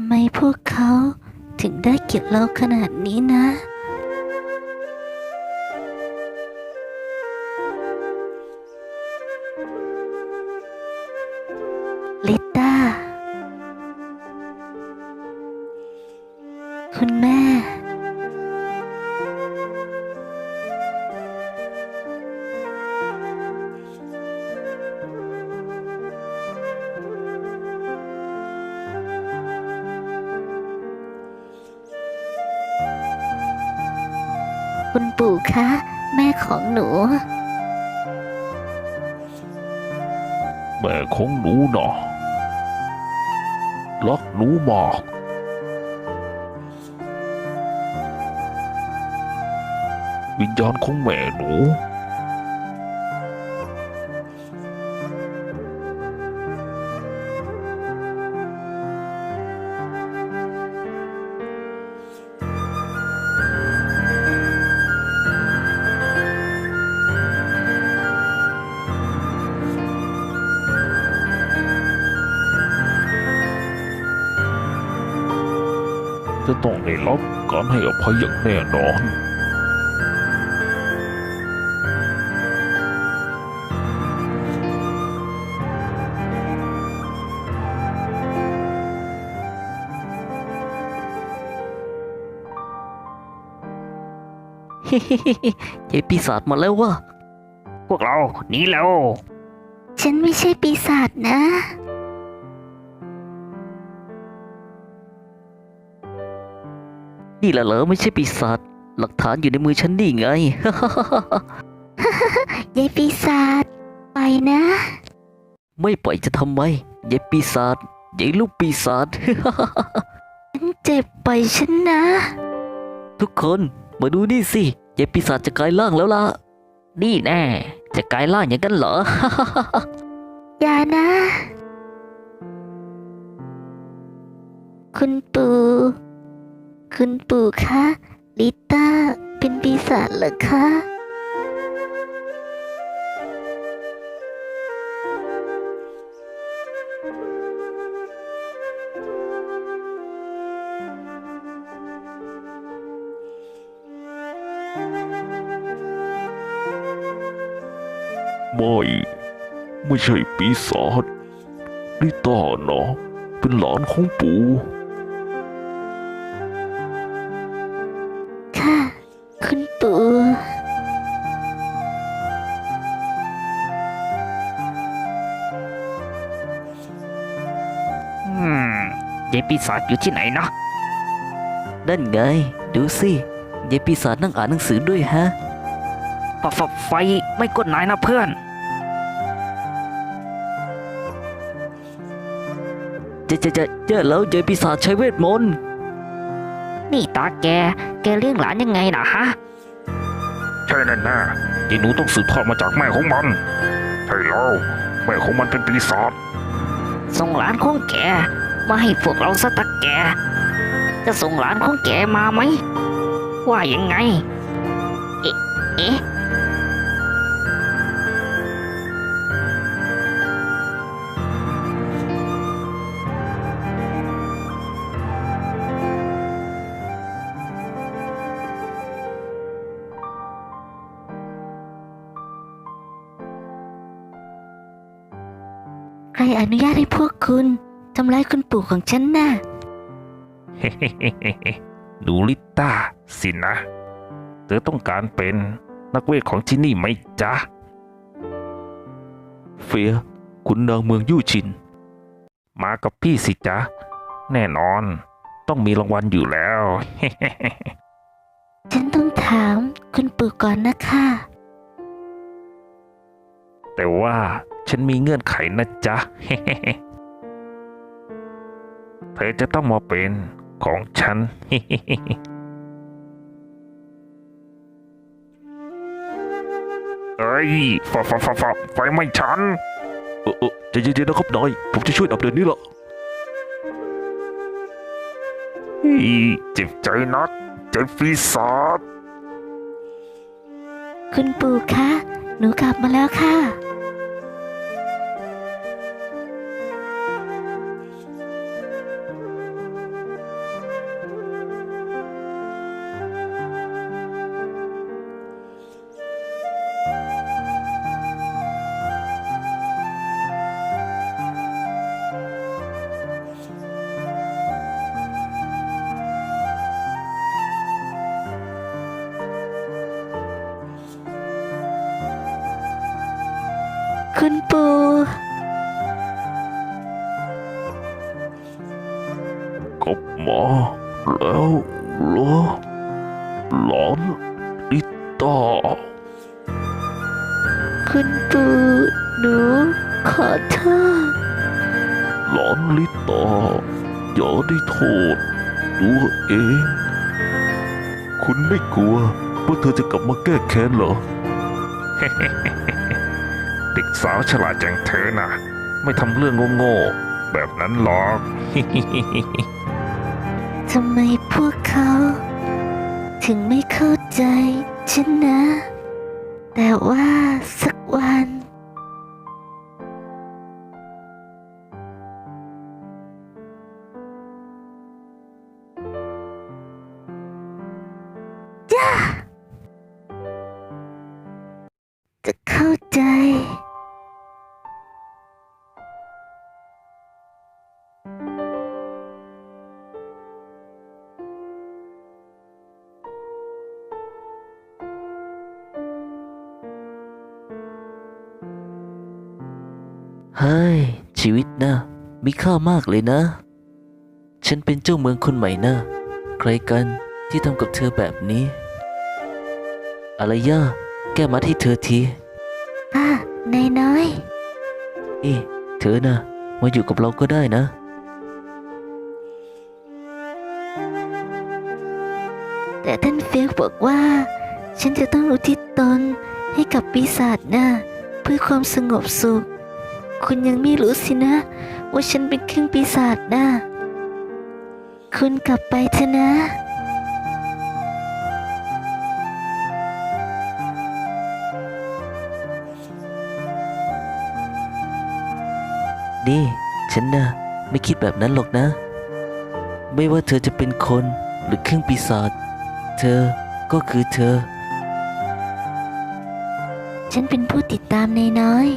ทำไมพวกเขาถึงได้เกลียดเราขนาดนี้นะ คุณปู่คะ แม่ของหนู แม่ของหนูเนาะรักหนูมากวิญญาณของแม่หนู จะต้องได้รับการให้อภัยอย่างแน่นอน เฮ้ยายปีศาจมาแล้ววะพวกเราหนีแล้ว ฉันไม่ใช่ปีศาจนะ นี่แหละเหรอไม่ใช่ปีศาจหลักฐานอยู่ในมือฉันนี่ไง ยายปีศาจไปนะ ไม่ปล่อยจะทำไมยายปีศาจยายลูกปีศาจ ฉันเจ็บไปฉันนะ ทุกคนมาดูนี่สิยายปีศาจจะกลายร่างแล้วล่ะ นี่แน่ จะกลายร่างอย่างนั้นเหรอ อย่านะ คุณปู่ คุณปู่คะลิต้าเป็นปีศาจเหรอคะไม่ไม่ใช่ปีศาจลิต้าเนาะเป็นหลานของปู่ ยายปีศาจอยู่ที่ไหนนะนั่นไง ดูสิยายปีศาจนั่งอ่านหนังสือด้วยฮะปะฟบไฟไม่กดนายนะเพื่อน จะจะจะเจอแล้วยายปีศาจใช้เวทมนต์ นี่ตาแก แกเลี้ยงหลานยังไงนะฮะ ใช่แน่แน่ๆยายหนูต้องสืบทอดมาจากแม่ของมัน ใช่แล้ว แม่ของมันเป็นปีศาจส่งหลานของแก มาให้พวกเราสตักแก จะส่งหลานของแกมาไหม ว่ายังไง เอ๊ะเอ๊ะใครอนุญาตให้พวกคุณ ทำร้ายคุณปู่ของฉันน่ะหนูลิต้าสินะ เธอต้องการเป็นนักเวทของที่นี่ไหมจ๊ะ เฟียคุณนางเมืองยู่ชิน มากับพี่สิจ๊ะ แน่นอนต้องมีรางวัลอยู่แล้ว ฉันต้องถามคุณปู่ก่อนนะคะ แต่ว่าฉันมีเงื่อนไขนะจ๊ะ เธอจะต้องมาเป็นของฉัน เอ้ยฝาฝาฝาฝาไฟไหม้ฉัน เออเออใจเย็นๆนะครับนาย ผมจะช่วยดับเดือนนี้ละอีเจ็บใจนักเจ็บปีศาจคุณปู่คะ หนูกลับมาแล้วค่ะ กับมาแล้วเหรอหลานลิตาคุณปู่หนูขอโทษหลานลิตาอย่าได้โทษตัวเอง คุณไม่กลัวว่าเธอจะกลับมาแก้แค้นเหรอ เด็กสาวฉลาดอย่างเธอนะไม่ทำเรื่องโง่ๆแบบนั้นหรอก ทำไมพวกเขา ถึงไม่เข้าใจฉันนะ แต่ว่าสักวัน เฮ้ย ชีวิตนะมีค่ามากเลยนะ ฉันเป็นเจ้าเมืองคนใหม่นะ ใครกันที่ทำกับเธอแบบนี้ อะไรย่าแก้มาที่เธอทีป้านายน้อยนี่เธอนะมาอยู่กับเราก็ได้นะ แต่ท่านเฟียกบอกว่า ฉันจะต้องอุทิศตนให้กับปีศาจนะเพื่อความสงบสุข คุณยังไม่รู้สินะ ว่าฉันเป็นครึ่งปีศาจนะ คุณกลับไปเถอะนะนี่ฉันนะไม่คิดแบบนั้นหรอกนะ ไม่ว่าเธอจะเป็นคนหรือครึ่งปีศาจเธอก็คือเธอ ฉันเป็นผู้ติดตามนายน้อย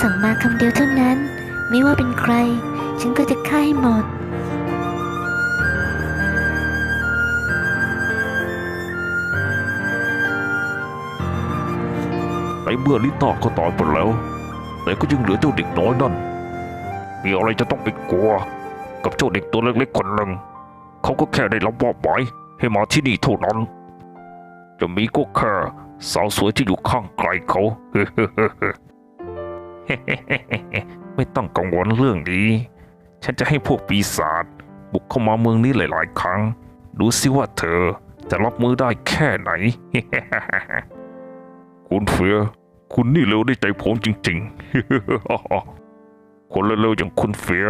สั่งมาคำเดียวเท่านั้น ไม่ว่าเป็นใคร ฉันก็จะฆ่าให้หมด ในเมื่อลิต้าก็ตายไปแล้ว แต่ก็ยังเหลือเจ้าเด็กน้อยนั่น มีอะไรจะต้องไปกลัว กับเจ้าเด็กตัวเล็กๆคนหนึ่ง เขาก็แค่ได้รับมอบหมายให้มาที่นี่เท่านั้น จะมีก็แค่สาวสวยที่อยู่ข้างไกลเขา ไม่ต้องกังวลเรื่องนี้ ฉันจะให้พวกปีศาจบุกเข้ามาเมืองนี้หลาย ๆ ครั้ง ดูสิว่าเธอจะรับมือได้แค่ไหน คุณเฟียคุณนี่เร็วได้ใจผมจริง ๆ คนเร็วๆอย่างคุณเฟีย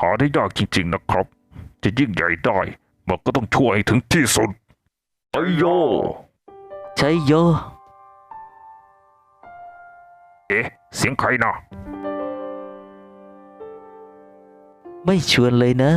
หาได้ยากจริง ๆ นะครับ จะยิ่งใหญ่ได้ มันก็ต้องช่วยให้ถึงที่สุดไอโยใช้โย เอ๊ะ เสียงใครนะไม่ชวนเลยนะ